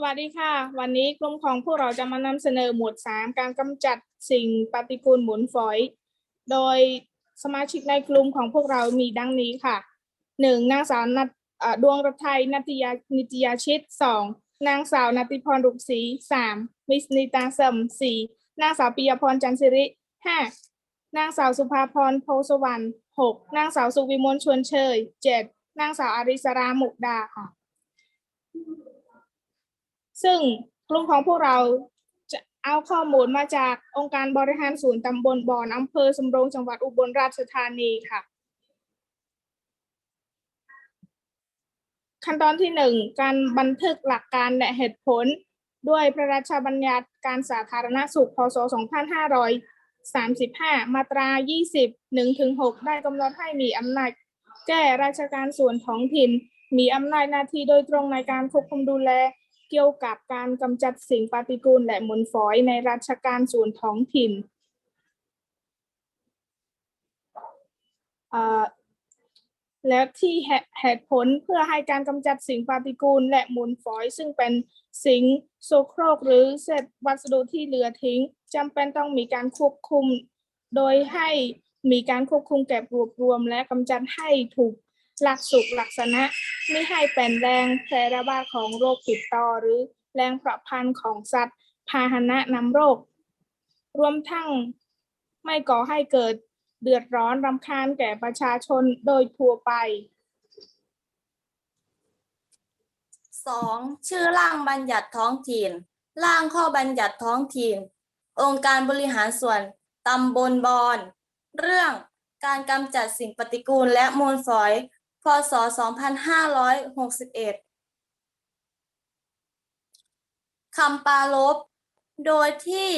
สวัสดีค่ะ วันนี้กลุ่มของพวกเราจะมานำเสนอหมวดสามการกำจัดสิ่งปฏิกูลหมุนฝอย โดยสมาชิกในกลุ่มของพวกเรามีดังนี้ค่ะหนึ่งนางสาวนัทเอ่อดวงรถไทยนัตยานิตยาชิตสองนางสาวนัติพรรุกศรีสามมิสนิตาเสมสี่นางสาวปิยพรจันทร์สิริห้านางสาวสุภาพรโพสวรรณหกนางสาวสุวิมลชวนเชยเจ็ดนางสาวอาริสรามุกดาค่ะ ซึ่งกลุ่มของพวกเราจะเอาข้อมูลมาจากองค์การบริหารศูนย์ตำบลบอนอำเภอสำโรงจังหวัดอุบลราชธานีค่ะ ขั้นตอนที่หนึ่งการบันทึกหลักการและเหตุผล ด้วยพระราชบัญญัติการสาธารณสุขพศ 2535 มาตรา 20 1-6 ได้กำหนดให้มีอำนาจแก้ราชการส่วนท้องถิ่น มีอำนาจหน้าที่โดยตรงในการควบคุมดูแล เกี่ยวกับการกำจัดสิ่งปฏิกูลและมูลฝอยในราชการส่วนท้องถิ่นและที่เหตุผลเพื่อให้การกำจัดสิ่งปฏิกูลและมูลฝอย ซึ่งเป็นสิ่งโสโครกหรือเศษวัสดุที่เหลือทิ้งจำเป็นต้องมีการควบคุม โดยให้มีการควบคุมเก็บรวบรวม และกำจัดให้ถูก หลักสุขลักษณะไม่ให้เป็นแรงแพร่ระบาดของโรคติดต่อหรือแรงประพันธ์ของสัตว์พาหนะนำโรค รวมทั้งไม่ก่อให้เกิดเดือดร้อนรำคาญแก่ประชาชนโดยทั่วไปสองชื่อร่างบัญญัติท้องถิ่น ร่างข้อบัญญัติท้องถิ่น องค์การบริหารส่วนตำบลบอน เรื่องการกำจัดสิ่งปฏิกูลและมูลฝอย ศ 2561คำปรารภโดยที่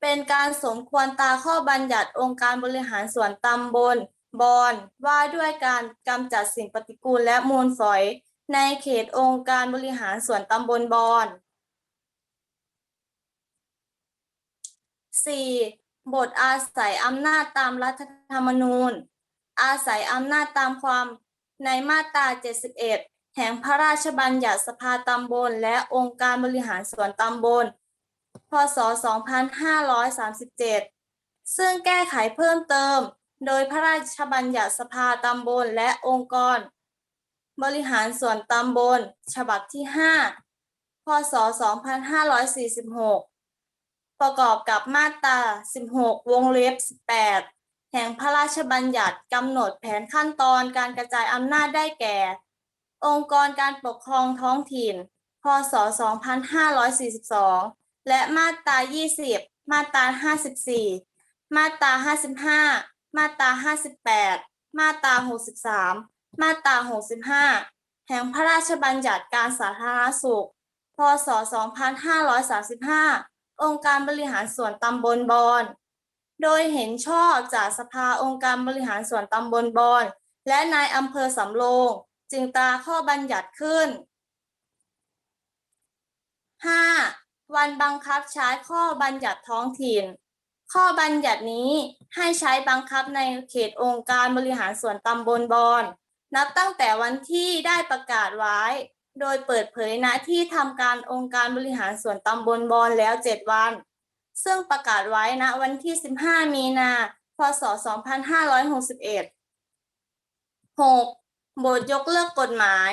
เป็นการสมควรตามข้อบัญญัติองค์การบริหารส่วนตำบล บอนว่าด้วยการกำจัดสิ่งปฏิกูลและมูลฝอย ในเขตองค์การบริหารส่วนตำบลบอน 4. บทอาศัยอำนาจตามรัฐธรรมนูญ อาศัยอำนาจตามความ ในมาตรา 71 แห่งพระราชบัญญัติสภาตำบล และองค์การบริหารส่วนตำบล พศ 2537 ซึ่งแก้ไขเพิ่มเติม โดยพระราชบัญญัติสภาตำบลและองค์กร บริหารส่วนตำบล ฉบับที่ 5 พศ 2546 ประกอบกับมาตรา 16 วงเล็บ 18 แห่งพระราชบัญญัติกำหนดแผนขั้นตอนการกระจายอำนาจได้แก่ องค์กรการปกครองท้องถิ่น พศ 2542 และมาตรา 20 มาตรา 54 มาตรา 55 มาตรา 58 มาตรา 63 มาตรา 65 แห่งพระราชบัญญัติการสาธารณสุข พศ 2535 องค์การบริหารส่วนตำบลบอน โดยเห็นชอบจากสภาองค์การบริหารส่วนตำบลบอนและนายอำเภอสำโรงจึงตราข้อบัญญัติขึ้น 5. วันบังคับใช้ข้อบัญญัติท้องถิ่น ข้อบัญญัตินี้ให้ใช้บังคับในเขตองค์การบริหารส่วนตำบลบอนนับตั้งแต่วันที่ได้ประกาศไว้ โดยเปิดเผยณที่ทำการองค์การบริหารส่วนตำบลบอนแล้ว 7 วัน ซึ่งประกาศไว้ณวันที่ 15 มีนา พศ 2561 6. บทยกเลิกกฎหมาย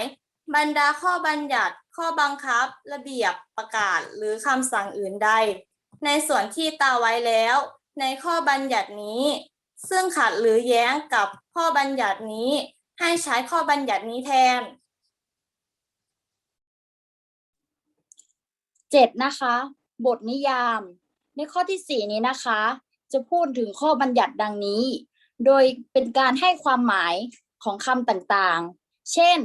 บรรดาข้อบัญญัติ ข้อบังคับ ระเบียบประกาศหรือคำสั่งอื่นใด ในส่วนที่ตาไว้แล้ว ในข้อบัญญัตินี้ ซึ่งขัดหรือแย้งกับข้อบัญญัตินี้ ให้ใช้ข้อบัญญัตินี้แทนเจ็ดนะคะ บทนิยาม ในข้อที่สี่นี้นะคะ จะพูดถึงข้อบัญญัติดังนี้ โดยเป็นการให้ความหมายของคำต่างๆ เช่น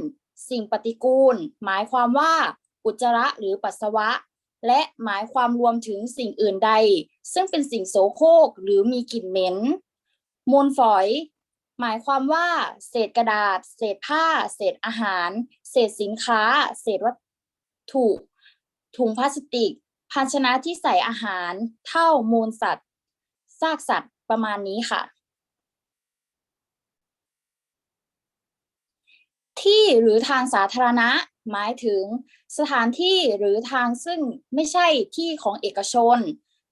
สิ่งปฏิกูล หมายความว่าอุจจาระหรือปัสสาวะ และหมายความรวมถึงสิ่งอื่นใด ซึ่งเป็นสิ่งโสโครกหรือมีกลิ่นเหม็น มูลฝอย หมายความว่า เศษกระดาษ เศษผ้า เศษอาหาร เศษสินค้า เศษวัตถุ ถุงพลาสติก ภาชนะที่ใส่อาหารเท่ามูลสัตว์ซากสัตว์ประมาณนี้ค่ะ ที่หรือทางสาธารณะหมายถึงสถานที่หรือทางซึ่งไม่ใช่ที่ของเอกชน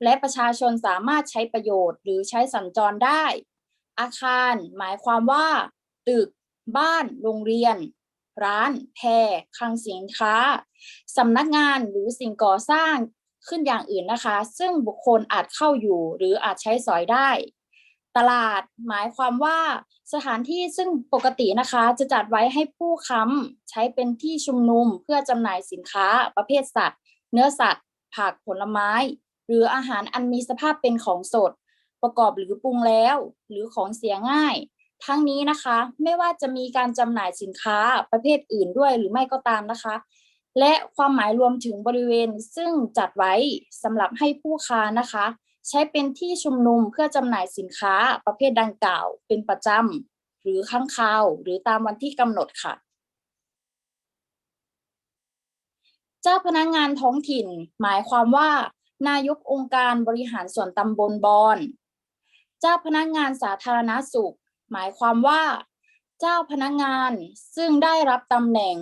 และประชาชนสามารถใช้ประโยชน์หรือใช้สัญจรได้ อาคารหมายความว่า ตึก บ้าน โรงเรียน ร้าน แพรคลังสินค้าสำนักงานหรือสิ่งก่อสร้าง ขึ้นอย่างอื่นนะคะ ซึ่งบุคคลอาจเข้าอยู่หรืออาจใช้สอยได้ ตลาดหมายความว่าสถานที่ซึ่งปกตินะคะจะจัดไว้ให้ผู้ค้ำใช้เป็นที่ชุมนุมเพื่อจำหน่ายสินค้าประเภทสัตว์ เนื้อสัตว์ ผักผลไม้ หรืออาหารอันมีสภาพเป็นของสด ประกอบหรือปรุงแล้ว หรือของเสียง่ายทั้งนี้นะคะไม่ว่าจะมีการจำหน่ายสินค้าประเภทอื่นด้วยหรือไม่ก็ตามนะคะ และความหมายรวมถึงบริเวณซึ่งจัดไว้สำหรับให้ผู้ค้านะคะ ใช้เป็นที่ชุมนุมเพื่อจำหน่ายสินค้าประเภทดังกล่าว เป็นประจำหรือค้างคาว หรือตามวันที่กำหนดค่ะ เจ้าพนักงานท้องถิ่น หมายความว่า นายกองค์การบริหารส่วนตำบลบอนเจ้าพนักงานสาธารณสุข หมายความว่า เจ้าพนักงานซึ่งได้รับตำแหน่ง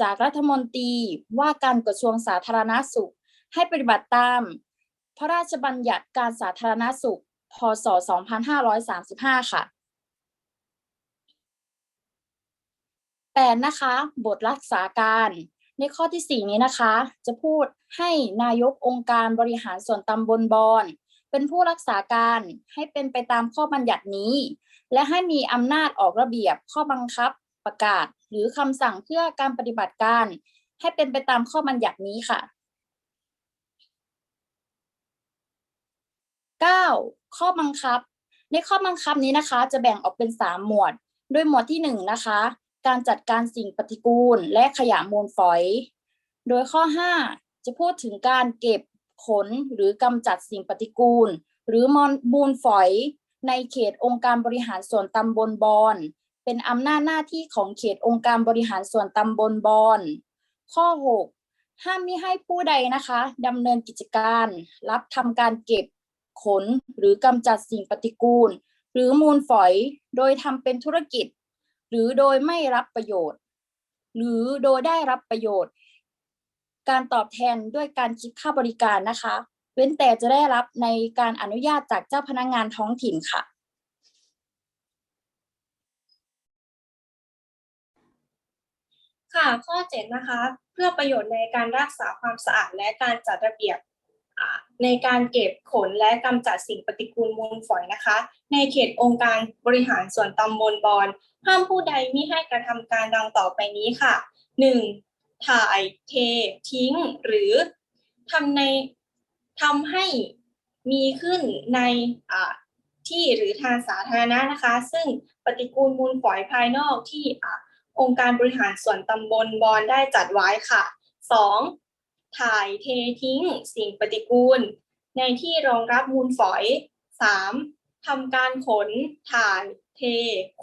จากรัฐมนตรีว่าการกระทรวงสาธารณสุข ให้ปฏิบัติตาม พระราชบัญญัติการสาธารณสุข พศ 2535 ค่ะแปดนะคะ บทรักษาการในข้อที่สี่นี้นะคะ จะพูดให้นายกองค์การบริหารส่วนตำบลบอนเป็นผู้รักษาการให้เป็นไปตามข้อบัญญัตินี้ และให้มีอำนาจออกระเบียบข้อบังคับประกาศ หรือคำสั่งเพื่อการปฏิบัติการ ให้เป็นไปตามข้อบัญญัตินี้ค่ะ 9. ข้อบังคับ ในข้อบังคับนี้นะคะ จะแบ่งออกเป็น 3 หมวดโดยหมวดที่ 1 นะคะ การจัดการสิ่งปฏิกูล และขยะมูลฝอย โดยข้อ 5 จะพูดถึงการเก็บขนหรือกำจัดสิ่งปฏิกูล หรือมูลฝอย ในเขตองค์การบริหารส่วนตำบลบอน เป็นอำนาจหน้าที่ของเขตองค์การบริหารส่วนตำบลบอนข้อ 6 ห้ามมิให้ผู้ใดนะคะดำเนินกิจการ รับทำการเก็บขนหรือกำจัดสิ่งปฏิกูล หรือมูลฝอยโดยทำเป็นธุรกิจ หรือโดยไม่รับประโยชน์ หรือโดยได้รับประโยชน์ การตอบแทนด้วยการคิดค่าบริการนะคะ เว้นแต่จะได้รับในการอนุญาตจากเจ้าพนักงานท้องถิ่นค่ะ ค่ะข้อ 7 นะคะ เพื่อประโยชน์ในการรักษาความสะอาดและการจัดระเบียบในการเก็บขนและกำจัดสิ่งปฏิกูลมูลฝอยนะคะ ในเขตองค์การบริหารส่วนตำบลบอนห้ามผู้ใดมิให้กระทำการดังต่อไปนี้ค่ะ 1. ถ่ายเท ทิ้ง หรือทำในทำให้มีขึ้นในที่หรือทางสาธารณะนะคะ ซึ่งปฏิกูลมูลฝอยภายนอกที่ องค์การบริหารส่วนตำบลบอนได้จัดไว้ค่ะ 2. ถ่ายเททิ้งสิ่งปฏิกูล ในที่รองรับมูลฝอย 3. ทำการขน ถ่าย เท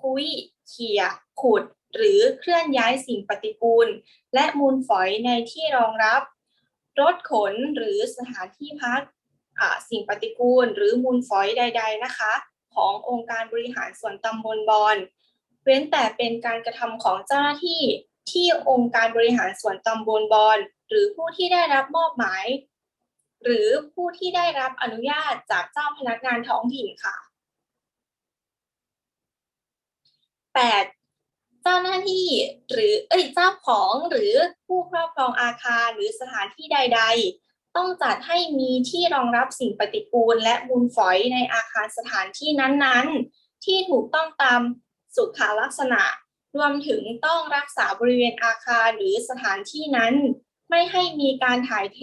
คุยเขี่ย ขุด หรือเคลื่อนย้ายสิ่งปฏิกูล และมูลฝอยในที่รองรับ รถขนหรือสถานที่พักสิ่งปฏิกูล หรือมูลฝอยใด ๆ นะคะ ขององค์การบริหารส่วนตำบลบอน เว้นแต่เป็นการกระทำของเจ้าหน้าที่ที่องค์การบริหารส่วนตำบลบอนหรือผู้ที่ได้รับมอบหมาย หรือผู้ที่ได้รับอนุญาตจากเจ้าพนักงานท้องถิ่นค่ะ 8. เจ้าหน้าที่หรือเอ้ยเจ้าของหรือผู้ครอบครองอาคารหรือสถานที่ใด ๆ ต้องจัดให้มีที่รองรับสิ่งปฏิกูลและมูลฝอยในอาคารสถานที่นั้นๆ ที่ถูกต้องตาม สุขลักษณะ รวมถึงต้องรักษาบริเวณอาคารหรือสถานที่นั้น ไม่ให้มีการถ่ายเท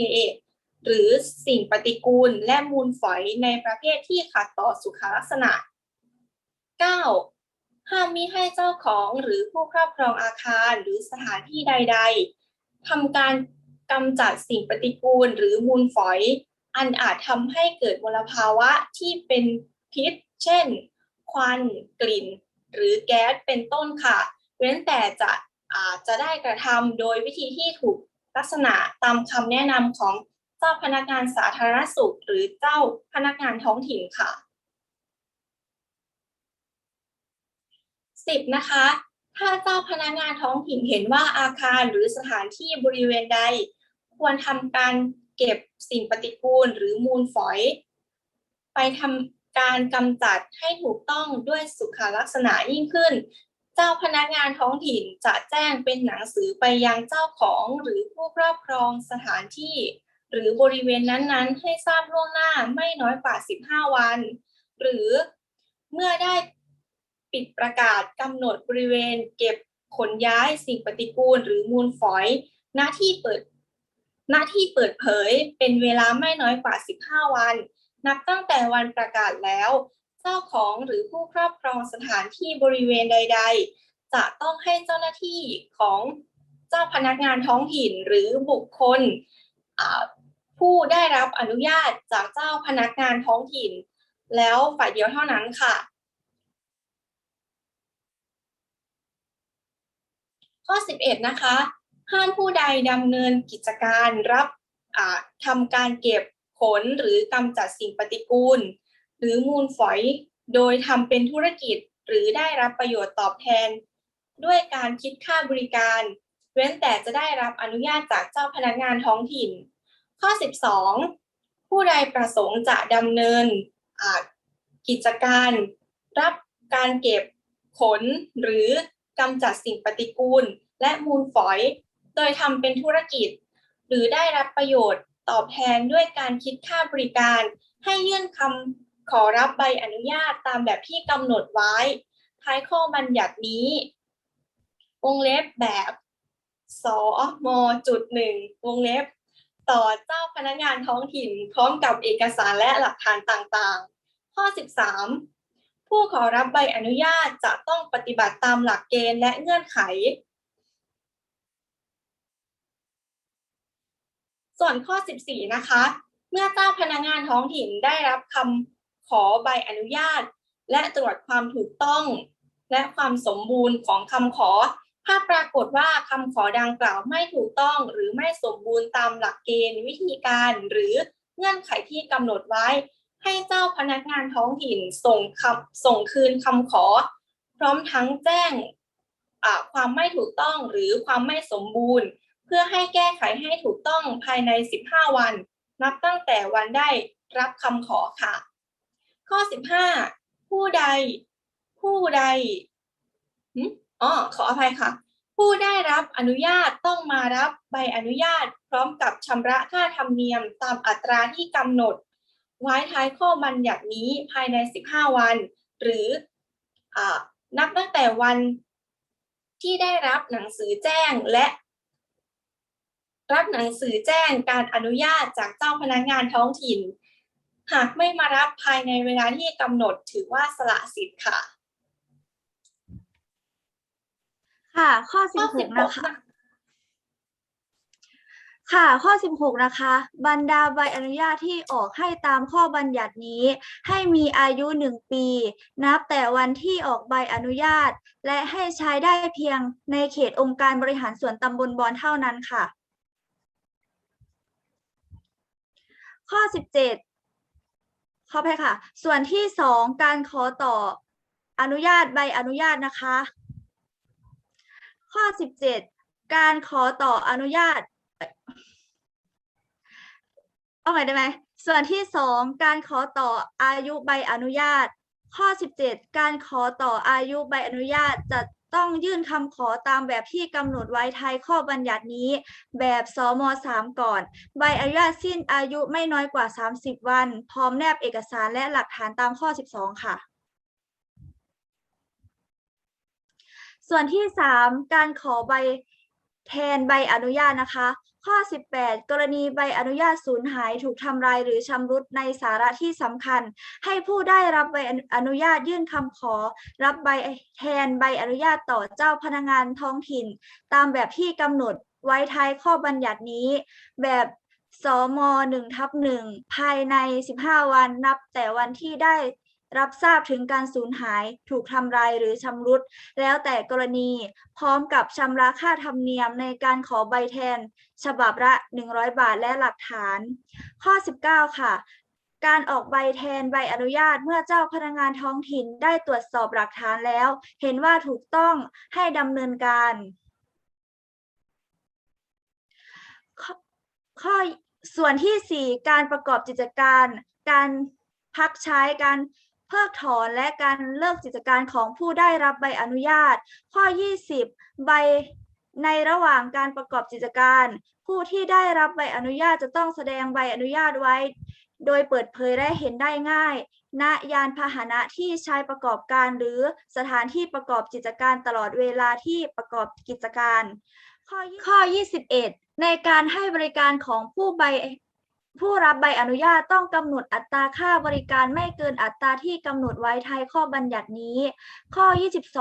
หรือสิ่งปฏิกูลและมูลฝอยในประเภทที่ขัดต่อสุขลักษณะ 9. ห้ามมิให้เจ้าของหรือผู้ครอบครองอาคารหรือสถานที่ใด ๆทำการกำจัดสิ่งปฏิกูลหรือมูลฝอย อันอาจทำให้เกิดมลภาวะที่เป็นพิษ เช่น ควัน กลิ่น หรือแก๊สเป็นต้นค่ะ เว้นแต่จะอาจจะได้กระทำโดยวิธีที่ถูกลักษณะตามคำแนะนำของเจ้าพนักงานสาธารณสุข หรือเจ้าพนักงานท้องถิ่นค่ะ 10. นะคะ ถ้าเจ้าพนักงานท้องถิ่นเห็นว่าอาคารหรือสถานที่บริเวณใด ควรทำการเก็บสิ่งปฏิกูลหรือมูลฝอย ไปทำ การกำจัดให้ถูกต้องด้วยสุขลักษณะยิ่งขึ้น เจ้าพนักงานท้องถิ่นจะแจ้งเป็นหนังสือไปยังเจ้าของหรือผู้ครอบครองสถานที่ หรือบริเวณนั้นๆ ให้ทราบล่วงหน้าไม่น้อยกว่า 15 วัน หรือเมื่อได้ปิดประกาศกำหนดบริเวณ เก็บขนย้ายสิ่งปฏิกูล หรือมูลฝอย หน้าที่เปิดหน้าที่เปิดเผยเป็นเวลาไม่น้อยกว่า 15 วัน นับตั้งแต่วันประกาศแล้ว เจ้าของหรือผู้ครอบครองสถานที่บริเวณใด ๆ จะต้องให้เจ้าหน้าที่ของเจ้าพนักงานท้องถิ่นหรือบุคคลผู้ได้รับอนุญาตจากเจ้าพนักงานท้องถิ่น แล้วฝ่ายเดียวเท่านั้นค่ะ ข้อ 11 นะคะ ห้ามผู้ใดดำเนินกิจการรับทำการเก็บ ขนหรือกำจัดสิ่งปฏิกูล หรือมูลฝอยโดยทำเป็นธุรกิจหรือได้รับประโยชน์ตอบแทน ด้วยการคิดค่าบริการ เว้นแต่จะได้รับอนุญาตจากเจ้าพนักงานท้องถิ่น ข้อ 12 ผู้ใดประสงค์จะดำเนินกิจการ รับการเก็บขนหรือกำจัดสิ่งปฏิกูล และมูลฝอย โดยทำเป็นธุรกิจ หรือได้รับประโยชน์ ตอบแทนด้วยการคิดค่าบริการ ให้ยื่นคำขอรับใบอนุญาตตามแบบที่กำหนดไว้ ท้ายข้อบัญญัตินี้ วงเล็บแบบสมจุดหนึ่งวงเล็บ ต่อเจ้าพนักงานท้องถิ่น พร้อมกับเอกสารและหลักฐานต่างๆ ข้อ 13 ผู้ขอรับใบอนุญาตจะต้องปฏิบัติตามหลักเกณฑ์และเงื่อนไข ส่วนข้อ 14 นะคะ เมื่อเจ้าพนักงานท้องถิ่นได้รับคำขอใบอนุญาต และตรวจความถูกต้อง และความสมบูรณ์ของคำขอ ถ้าปรากฏว่าคำขอดังกล่าวไม่ถูกต้องหรือไม่สมบูรณ์ตามหลักเกณฑ์วิธีการหรือเงื่อนไขที่กำหนดไว้ ให้เจ้าพนักงานท้องถิ่นส่งคำส่งคืนคำขอ พร้อมทั้งแจ้งความไม่ถูกต้องหรือความไม่สมบูรณ์ เพื่อให้แก้ไขให้ถูกต้องภายใน 15 วัน นับตั้งแต่วันได้รับคำขอค่ะ ข้อ 15 ผู้ใด ผู้ใดอ๋อขออภัยค่ะ ผู้ได้รับอนุญาตต้องมารับใบอนุญาต พร้อมกับชำระค่าธรรมเนียมตามอัตราที่กำหนด ไว้ท้ายข้อบัญญัตินี้ภายใน 15 วัน หรืออนับตั้งแต่วันที่ได้รับหนังสือแจ้งและ รับหนังสือแจ้งการอนุญาตจากเจ้าพนักงานท้องถิ่น หากไม่มารับภายในเวลาที่กำหนดถือว่าสละสิทธิ์ค่ะ ค่ะ ข้อสิข้อบหก16 นะคะค่ะ ข้อ 16 นะคะ บรรดาใบอนุญาตที่ออกให้ตามข้อบัญญัตินี้ ให้มีอายุ 1 ปี นับแต่วันที่ออกใบอนุญาต และให้ใช้ได้เพียงในเขตองค์การบริหารส่วนตำบลบอนเท่านั้นค่ะ ข้อ 17ขอไปค่ะ ส่วนที่ 2 การขอต่ออนุญาตใบอนุญาตนะคะ ข้อ 17 การขอต่ออนุญาตเอ่อเอาใหม่ได้ไหมส่วนที่ 2 การขอต่ออายุใบอนุญาต ข้อ 17 การขอต่ออายุใบอนุญาตจะ ต้องยื่นคำขอตามแบบที่กำหนดไว้ท้ายข้อบัญญัตินี้ แบบสม3ก่อน ใบอนุญาตสิ้นอายุไม่น้อยกว่า 30 วัน พร้อมแนบเอกสารและหลักฐานตามข้อ 12 ค่ะ ส่วนที่ 3 การขอใบแทนใบอนุญาตนะคะ ข้อ 18 กรณีใบอนุญาตสูญหายถูกทำลายหรือชำรุดในสาระที่สำคัญ ให้ผู้ได้รับใบอนุญาตยื่นคำขอ รับใบแทนใบอนุญาตต่อเจ้าพนักงานท้องถิ่น ตามแบบที่กำหนดไว้ท้ายข้อบัญญัตินี้ แบบสม1ทับ1ภายใน 15 วันนับแต่วันที่ได้ รับทราบถึงการสูญหาย ถูกทำลายหรือชำรุด แล้วแต่กรณี พร้อมกับชำระค่าธรรมเนียมในการขอใบแทน ฉบับละ 100 บาทและหลักฐาน ข้อ 19 ค่ะ การออกใบแทนใบอนุญาตเมื่อเจ้าพนักงานท้องถิ่นได้ตรวจสอบหลักฐานแล้ว เห็นว่าถูกต้องให้ดำเนินการ ข้อส่วนที่ 4 การประกอบกิจการ การพักใช้การ เพิกถอนและการเลิกกิจการของผู้ได้รับใบอนุญาต ข้อ 20 ใบในระหว่างการประกอบกิจการ ผู้ที่ได้รับใบอนุญาตจะต้องแสดงใบอนุญาตไว้ โดยเปิดเผยและเห็นได้ง่าย ณยานพาหนะที่ใช้ประกอบการหรือสถานที่ประกอบกิจการตลอดเวลาที่ประกอบกิจการ ข้อข้อ 21 ในการให้บริการของผู้ใบ ผู้รับใบอนุญาตต้องกำหนดอัตราค่าบริการไม่เกินอัตราที่กำหนดไว้ท้ายข้อบัญญัตินี้ ข้อ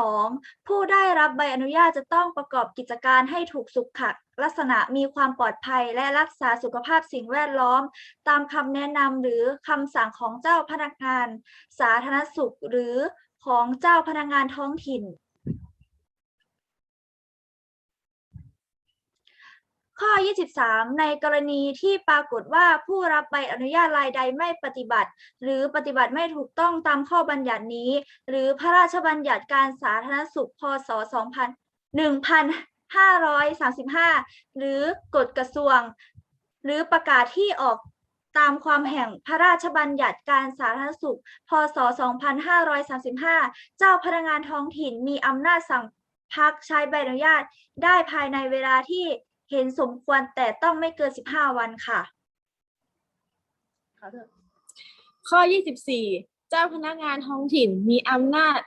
22 ผู้ได้รับใบอนุญาตจะต้องประกอบกิจการให้ถูกสุขลักษณะมีความปลอดภัยและรักษาสุขภาพสิ่งแวดล้อม ตามคำแนะนำหรือคำสั่งของเจ้าพนักงาน สาธารณสุขหรือของเจ้าพนักงานท้องถิ่น ข้อ 23 ในกรณีที่ปรากฏว่าผู้รับใบอนุญาตรายใดไม่ปฏิบัติ หรือปฏิบัติไม่ถูกต้องตามข้อบัญญัตินี้ หรือพระราชบัญญัติการสาธารณสุขพศ 2000 1535 หรือกฎกระทรวง หรือประกาศที่ออกตามความแห่งพระราชบัญญัติการสาธารณสุข พศ 2535 เจ้าพนักงานท้องถิ่นมีอำนาจสั่งพักใช้ใบอนุญาตได้ภายในเวลาที่ เห็นสมควรแต่ต้องไม่เกิน15วันค่ะ ข้อ 24 เจ้าพนักงานท้องถิ่นมีอำนาจ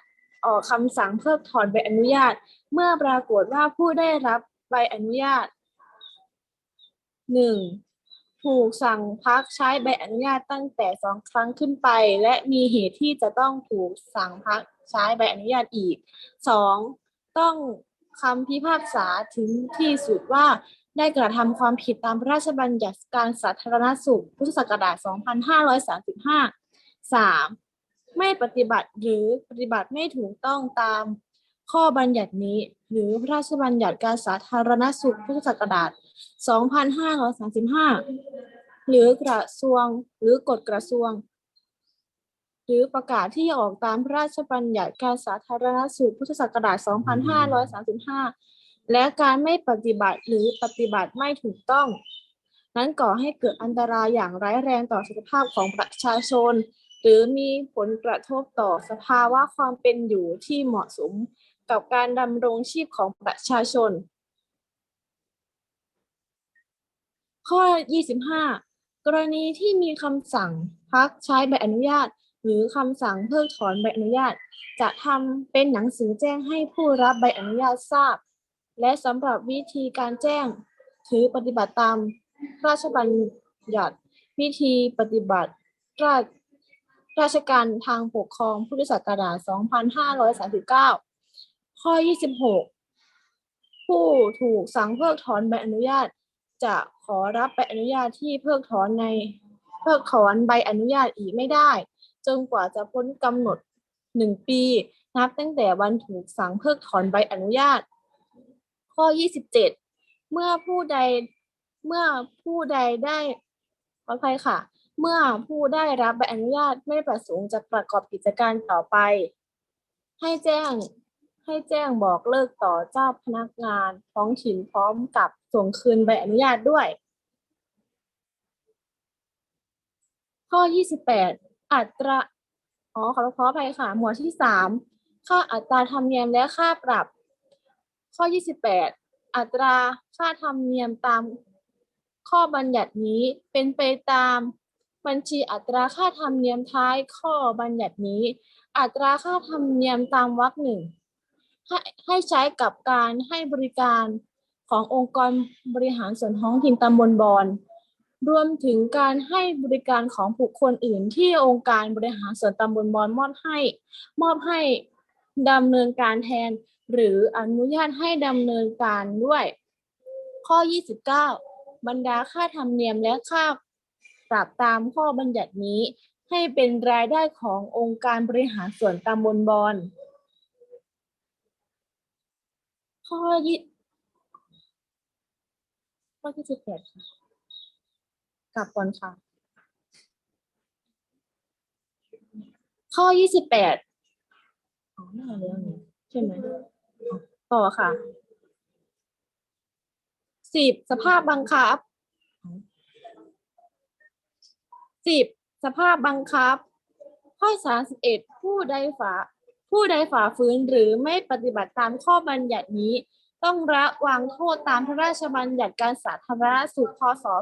ออกคำสั่งเพิกถอนใบอนุญาต เมื่อปรากฏว่าผู้ได้รับใบอนุญาต 1. ถูกสั่งพักใช้ใบอนุญาตตั้งแต่สองครั้งขึ้นไป และมีเหตุที่จะต้องถูกสั่งพักใช้ใบอนุญาตอีก 2. ต้อง คำพิพากษาถึงที่สุดว่าได้กระทำความผิดตามพระราชบัญญัติการสาธารณสุข พุทธศักราช 2535 3. ไม่ปฏิบัติหรือปฏิบัติไม่ถูกต้องตามข้อบัญญัตินี้ หรือพระราชบัญญัติการสาธารณสุข พุทธศักราช 2535 หรือกระทรวงหรือกฎกระทรวง หรือประกาศที่ออกตามพระราชบัญญัติการสาธารณสุขพุทธศักราช 2535 และการไม่ปฏิบัติหรือปฏิบัติไม่ถูกต้อง นั้นก่อให้เกิดอันตรายอย่างร้ายแรงต่อสุขภาพของประชาชน หรือมีผลกระทบต่อสภาวะความเป็นอยู่ที่เหมาะสมกับการดำรงชีพของประชาชน ข้อ 25 กรณีที่มีคำสั่งพักใช้ใบอนุญาต หรือคำสั่งเพิกถอนใบอนุญาต จะทำเป็นหนังสือแจ้งให้ผู้รับใบอนุญาตทราบ และสำหรับวิธีการแจ้งถือปฏิบัติตามระราชบัญญัติวิธีปฏิบัติราชราชการทางปกครองพุทธศักราช 2539 ข้อ 26 ผู้ถูกสั่งเพิกถอนใบอนุญาต จะขอรับใบอนุญาตที่เพิกถอนในเพิกถอนใบอนุญาตอีกไม่ได้ จนกว่าจะพ้นกำหนดหนึ่งปี นับตั้งแต่วันถูกสั่งเพิกถอนใบอนุญาต ข้อ 27 เมื่อผู้ใดเมื่อผู้ใดได้ขออภัยค่ะ เมื่อผู้ได้รับใบอนุญาตไม่ประสงค์จะประกอบกิจการต่อไป ให้แจ้งให้แจ้งบอกเลิกต่อเจ้าพนักงานท้องถิ่นพร้อมกับส่งคืนใบอนุญาตด้วย ข้อ 28 อัตราอ๋อขอขออภัยค่ะ หมวดที่3ค่าอัตราธรรมเนียมและค่าปรับ ข้อ28อัตราค่าธรรมเนียมตามข้อบัญญัตินี้เป็นไปตามบัญชีอัตราค่าธรรมเนียมท้ายข้อบัญญัตินี้ อัตราค่าธรรมเนียมตามวรรคหนึ่งให้ให้ใช้กับการให้บริการขององค์กรบริหารส่วนท้องถิ่นตำบลบอน รวมถึงการให้บริการของบุคคลอื่น ที่องค์การบริหารส่วนตำบลบอนมอบให้ มอบให้ดำเนินการแทน หรืออนุญาตให้ดำเนินการด้วย ข้อ 29 บรรดาค่าธรรมเนียมและค่าปรับตามข้อบัญญัตินี้ ให้เป็นรายได้ขององค์การบริหารส่วนตำบลบอนข้อยี่ข้อที่สิบแปดค่ะ กลับก่อนค่ะ ข้อยี่สิบแปดอ๋อหน้าเรื่องนี้ใช่ไหมอ๋อต่อค่ะสิบสภาพบังคับสิบสภาพบังคับ ข้อสามสิบเอ็ดผู้ใดฝ่าผู้ใดฝ่าฝืนหรือไม่ปฏิบัติตามข้อบัญญัตินี้ ต้องระวางโทษตามพระราชบัญญัติการสาธารณสุขพศ 2535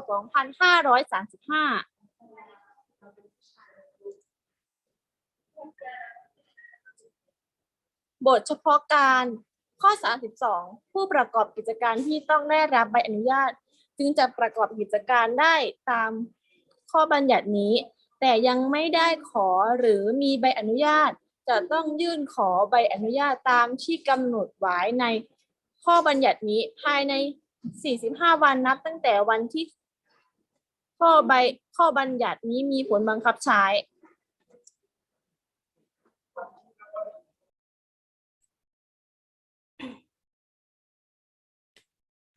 บทเฉพาะการข้อ 32 ผู้ประกอบกิจการที่ต้องได้รับใบอนุญาต จึงจะประกอบกิจการได้ตามข้อบัญญัตินี้ แต่ยังไม่ได้ขอหรือมีใบอนุญาต จะต้องยื่นขอใบอนุญาตตามที่กำหนดไว้ใน ข้อบัญญัตินี้ภายใน 45 วันนับตั้งแต่วันที่ข้อใบข้อบัญญัตินี้มีผลบังคับใช้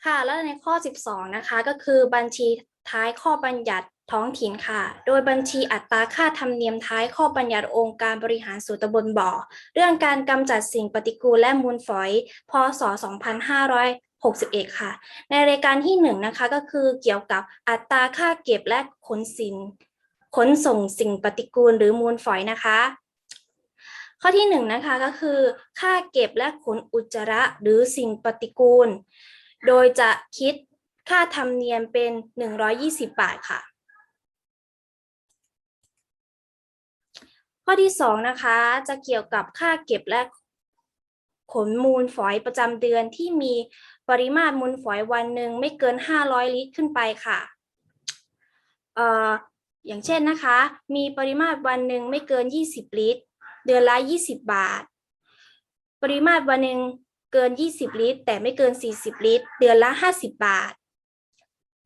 ค่ะ แล้วในข้อ 12 นะคะ ก็คือบัญชีท้ายข้อบัญญัติ ท้องถิ่นค่ะ โดยบัญชีอัตราค่าธรรมเนียมท้ายข้อบัญญัติองค์การบริหารส่วนตำบลบ่อ เรื่องการกำจัดสิ่งปฏิกูลและมูลฝอย พศ 2561 ค่ะ ในรายการที่1นะคะก็คือเกี่ยวกับอัตราค่าเก็บและขนสินขนส่งสิ่งปฏิกูลหรือมูลฝอยนะคะ ข้อที่หนึ่งนะคะก็คือ ค่าเก็บและขนอุจจาระหรือสิ่งปฏิกูล โดยจะคิดค่าธรรมเนียมเป็น 120 บาทค่ะ ข้อที่สองนะคะจะเกี่ยวกับค่าเก็บและขนมูลฝอยประจำเดือนที่มีปริมาตรมูลฝอยวันหนึ่งไม่เกิน 500 ลิตรขึ้นไปค่ะเอ่ออย่างเช่นนะคะ มีปริมาตรวันหนึ่งไม่เกิน 20 ลิตร เดือนละ 20 บาท ปริมาตรวันหนึ่งเกิน 20 ลิตร แต่ไม่เกิน 40 ลิตร เดือนละ 50 บาท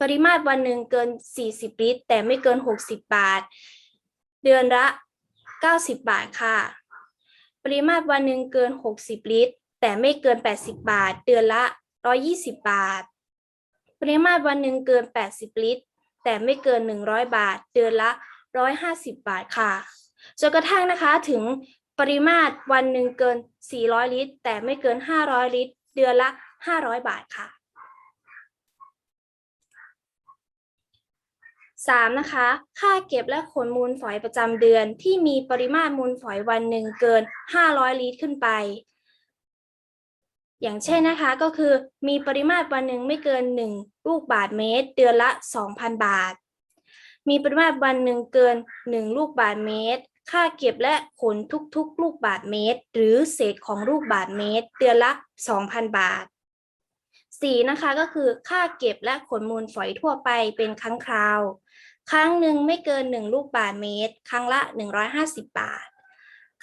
ปริมาตรวันหนึ่งเกิน 40 ลิตร แต่ไม่เกิน 60 บาท เดือนละ 90 บาทค่ะ ปริมาตรวันหนึ่งเกิน 60 ลิตร แต่ไม่เกิน 80 บาท เดือนละ 120 บาท ปริมาตรวันหนึ่งเกิน 80 ลิตร แต่ไม่เกิน 100 บาท เดือนละ 150 บาทค่ะ จนกระทั่งนะคะถึงปริมาตรวันหนึ่งเกิน 400 ลิตร แต่ไม่เกิน 500 ลิตร เดือนละ 500 บาทค่ะ 3. นะคะ ค่าเก็บและขนมูลฝอยประจำเดือน ที่มีปริมาตรมูลฝอยวันหนึ่งเกิน 500 ลิตรขึ้นไป อย่างเช่นนะคะก็คือมีปริมาตรวันหนึ่งไม่เกิน 1 ลูกบาทเมตร เดือนละ 2,000 บาท มีปริมาตรวันหนึ่งเกิน 1 ลูกบาทเมตร ค่าเก็บและขนทุกๆ ลูกบาทเมตร หรือเศษของลูกบาทเมตร เดือนละ 2,000 บาท 4. นะคะก็คือค่าเก็บและขนมูลฝอยทั่วไปเป็นครั้งคราว ครั้งหนึ่งไม่เกิน 1 ลูกบาทเมตร ครั้งละ 150 บาท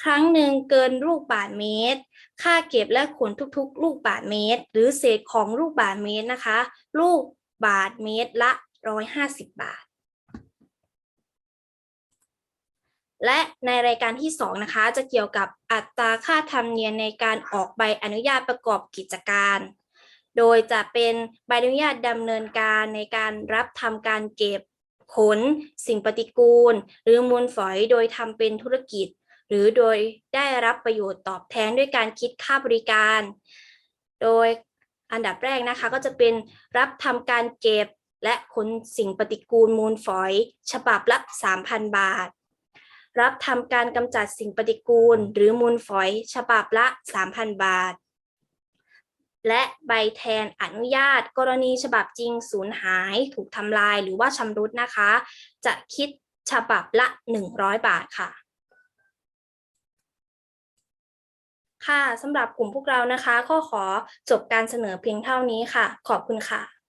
ครั้งหนึ่งเกินลูกบาทเมตร ค่าเก็บและขนทุกๆ ลูกบาทเมตร หรือเศษของลูกบาทเมตรนะคะ ลูกบาทเมตรละ 150 บาท และในรายการที่ 2 นะคะ จะเกี่ยวกับอัตราค่าธรรมเนียมในการออกใบอนุญาตประกอบกิจการโดยจะเป็นใบอนุญาตดำเนินการในการรับทำการเก็บ ขน สิ่งปฏิกูล หรือมูลฝอยโดยทำเป็นธุรกิจ หรือโดยได้รับประโยชน์ตอบแทนด้วยการคิดค่าบริการ โดยอันดับแรกนะคะก็จะเป็นรับทำการเก็บและขนสิ่งปฏิกูลมูลฝอย ฉบับละ 3,000 บาท รับทำการกำจัดสิ่งปฏิกูล หรือมูลฝอย ฉบับละ 3,000 บาท และใบแทนอนุญาต กรณีฉบับจริงสูญหาย ถูกทำลายหรือว่าชำรุดนะคะ จะคิดฉบับละ 100 บาทค่ะค่ะสำหรับกลุ่มพวกเรานะคะ ก็ขอจบการเสนอเพียงเท่านี้ค่ะ ขอบคุณค่ะ